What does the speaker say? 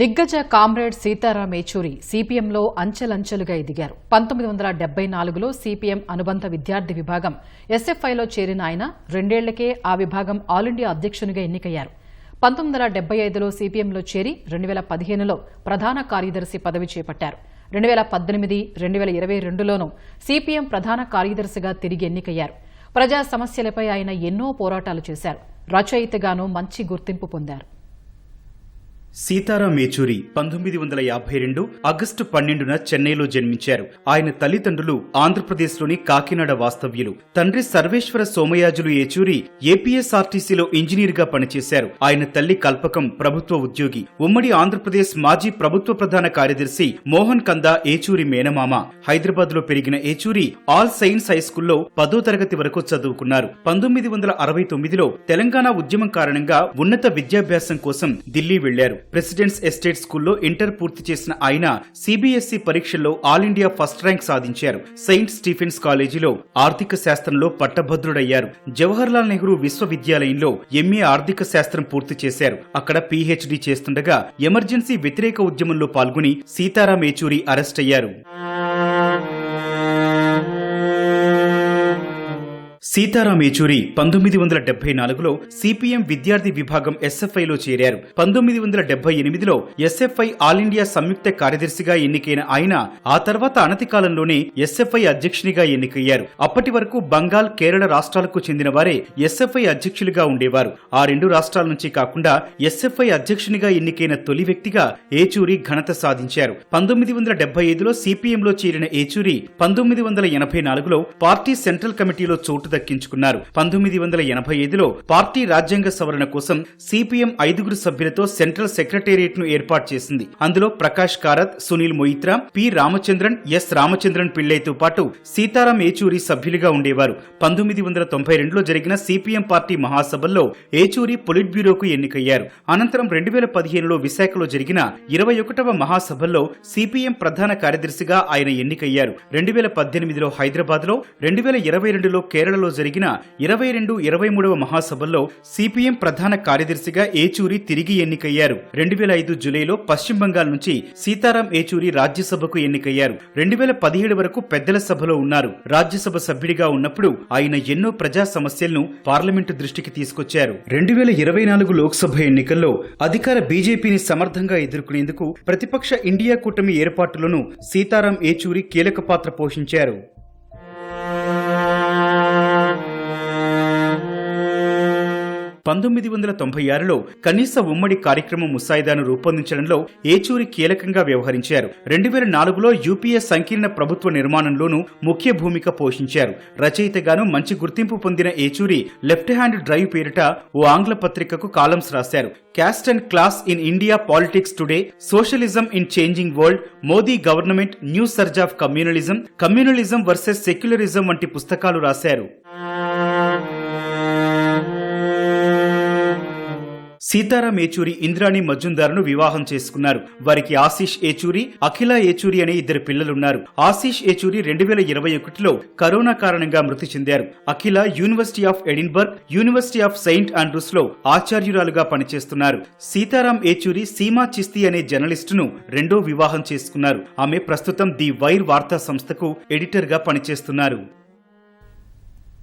దిగ్గజ కామ్రేడ్ సీతారాం ఏచూరి సీపీఎంలో అంచెలంచెలుగా ఎదిగారు. పంతొమ్మిది వందల డెబ్బై నాలుగులో సీపీఎం అనుబంధ విద్యార్థి విభాగం ఎస్ఎఫ్ఐలో చేరిన ఆయన రెండేళ్ళకే ఆ విభాగం ఆల్ ఇండియా అధ్యక్షునిగా ఎన్నికయ్యారు. పంతొమ్మిది వందల డెబ్బై ఐదులో సీపీఎంలో చేరి రెండు వేల పదిహేనులో ప్రధాన కార్యదర్శి పదవి చేపట్టారు. రెండు వేల పద్దెనిమిది రెండు వేల ఇరవై రెండులోనూ సిపిఎం ప్రధాన కార్యదర్శిగా తిరిగి ఎన్నికయ్యారు. ప్రజా సమస్యలపై ఆయన ఎన్నో పోరాటాలు చేశారు. రచయితగానూ మంచి గుర్తింపు పొందారు. సీతారాం ఏచూరి పంతొమ్మిది వందల యాభై రెండు ఆగస్టు పన్నెండున చెన్నైలో జన్మించారు. ఆయన తల్లిదండ్రులు ఆంధ్రప్రదేశ్లోని కాకినాడ వాస్తవ్యులు. తండ్రి సర్వేశ్వర సోమయాజులు ఏచూరి ఏపీఎస్ఆర్టీసీలో ఇంజనీర్గా పనిచేశారు. ఆయన తల్లి కల్పకం ప్రభుత్వ ఉద్యోగి. ఉమ్మడి ఆంధ్రప్రదేశ్ మాజీ ప్రభుత్వ ప్రధాన కార్యదర్శి మోహన్ కందా ఏచూరి మేనమామ. హైదరాబాద్లో పెరిగిన ఏచూరి ఆల్ సైన్స్ హైస్కూల్లో పదో తరగతి వరకు చదువుకున్నారు. పంతొమ్మిది వందల అరవై తొమ్మిదిలో తెలంగాణ ఉద్యమం కారణంగా ఉన్నత విద్యాభ్యాసం కోసం ఢిల్లీ వెళ్ళారు ప్రెసిడెంట్స్ ఎస్టేట్ స్కూల్లో ఇంటర్ పూర్తి చేసిన ఆయన సిబిఎస్ఈ పరీక్షల్లో ఆల్ ఇండియా ఫస్ట్ ర్యాంక్ సాధించారు. సెయింట్ స్టీఫెన్స్ కాలేజీలో ఆర్థిక శాస్త్రంలో పట్టభద్రుడయ్యారు. జవహర్లాల్ నెహ్రూ విశ్వవిద్యాలయంలో ఎంఏ ఆర్థిక శాస్త్రం పూర్తి చేశారు. అక్కడ పీహెచ్డీ చేస్తుండగా ఎమర్జెన్సీ వ్యతిరేక ఉద్యమంలో పాల్గొని సీతారాం ఏచూరి అరెస్ట్ అయ్యారు. సీతారాం ఏచూరి పంతొమ్మిది వందల డెబ్బై నాలుగులో సిపిఎం విద్యార్థి విభాగం ఎస్ఎఫ్ఐలో చేరారు. పంతొమ్మిది వందల డెబ్బై ఎనిమిదిలో ఎస్ఎఫ్ఐ ఆల్ ఇండియా సంయుక్త కార్యదర్శిగా ఎన్నికైన ఆయన ఆ తర్వాత అనతి కాలంలోనే ఎస్ఎఫ్ఐ అధ్యక్షునిగా ఎన్నికయ్యారు. అప్పటి వరకు బంగాల్ కేరళ రాష్ట్రాలకు చెందిన వారే ఎస్ఎఫ్ఐ అధ్యక్షులుగా ఉండేవారు. ఆ రెండు రాష్ట్రాల నుంచి కాకుండా ఎస్ఎఫ్ఐ అధ్యక్షునిగా ఎన్నికైన తొలి వ్యక్తిగా ఏచూరి ఘనత సాధించారు. పంతొమ్మిది వందల డెబ్బై ఐదులో సిపిఎంలో చేరిన ఏచూరి పంతొమ్మిది వందల ఎనభై నాలుగులో పార్టీ సెంట్రల్ కమిటీలో చోటు దక్కించుకున్నారు పంతొమ్మిది వందల ఎనభై ఐదులో పార్టీ రాజ్యాంగ సవరణ కోసం సిపిఎం ఐదుగురు సభ్యులతో సెంట్రల్ సెక్రటేరియట్ను ఏర్పాటు చేసింది. అందులో ప్రకాష్ కారత్ సునీల్ మొయిత్రా పి రామచంద్రన్ ఎస్ రామచంద్రన్ పిళ్ళైతో పాటు సీతారాం ఏచూరి సభ్యులుగా ఉండేవారు. పంతొమ్మిది వందల తొంభై రెండులో జరిగిన సిపిఎం పార్టీ మహాసభల్లో ఏచూరి పొలిట్ బ్యూరోకు ఎన్నికయ్యారు. అనంతరం రెండు వేల పదిహేనులో విశాఖలో జరిగిన ఇరవై ఒకటవ మహాసభల్లో సిపిఎం ప్రధాన కార్యదర్శిగా ఆయన ఎన్నికయ్యారు. రెండు వేల పద్దెనిమిదిలో హైదరాబాద్లో రెండు వేల ఇరవై రెండులో కేరళలో జరిగిన ఇరవై రెండు ఇరవై మూడవ మహాసభల్లో సిపిఎం ప్రధాన కార్యదర్శిగా ఏచూరి తిరిగి ఎన్నికయ్యారు. రెండు వేల ఐదు జులైలో పశ్చిమ బంగాల్ నుంచి సీతారాం ఏచూరి రాజ్యసభకు ఎన్నికయ్యారు. రెండు వేల పదిహేడు వరకు పెద్దల సభలో ఉన్నారు. రాజ్యసభ సభ్యుడిగా ఉన్నప్పుడు ఆయన ఎన్నో ప్రజా సమస్యలను పార్లమెంటు దృష్టికి తీసుకొచ్చారు. రెండు వేల ఇరవై నాలుగు లోక్సభ ఎన్నికల్లో అధికార బీజేపీని సమర్థంగా ఎదుర్కొనేందుకు ప్రతిపక్ష ఇండియా కూటమి ఏర్పాటులోనూ సీతారాం ఏచూరి కీలక పాత్ర పోషించారు. పంతొమ్మిది వందల తొంభై ఆరులో కనీస ఉమ్మడి కార్యక్రమం ముసాయిదాను రూపొందించడంలో ఏచూరి కీలకంగా వ్యవహరించారు. రెండు వేల నాలుగులో యూపీఏ సంకీర్ణ ప్రభుత్వ నిర్మాణంలోనూ ముఖ్య భూమిక పోషించారు. రచయితగాను మంచి గుర్తింపు పొందిన ఏచూరి లెఫ్ట్ హ్యాండ్ డ్రైవ్ పేరిట ఓ ఆంగ్ల పత్రికకు కాలమ్స్ రాశారు. Caste and class in India politics today socialism in changing world Modi government new surge of communalism communalism versus secularism వంటి పుస్తకాలు రాశారు. సీతారాం ఏచూరి ఇంద్రాణి మజుందార్ను వివాహం చేసుకున్నారు. వారికి ఆశీష్ ఏచూరి అఖిల ఏచూరి అనే ఇద్దరు పిల్లలున్నారు. ఆశీష్ ఏచూరి రెండు వేల ఇరవై ఒకటిలో కరోనా కారణంగా మృతి చెందారు. Akhila university of Edinburgh university of Saint ఆండ్రూస్లో ఆచార్యురాలుగా పనిచేస్తున్నారు. సీతారాం ఏచూరి సీమా చిస్తి అనే జర్నలిస్టును రెండో వివాహం చేసుకున్నారు. ఆమె ప్రస్తుతం ది వైర్ వార్తా సంస్థకు ఎడిటర్గా పనిచేస్తున్నారు.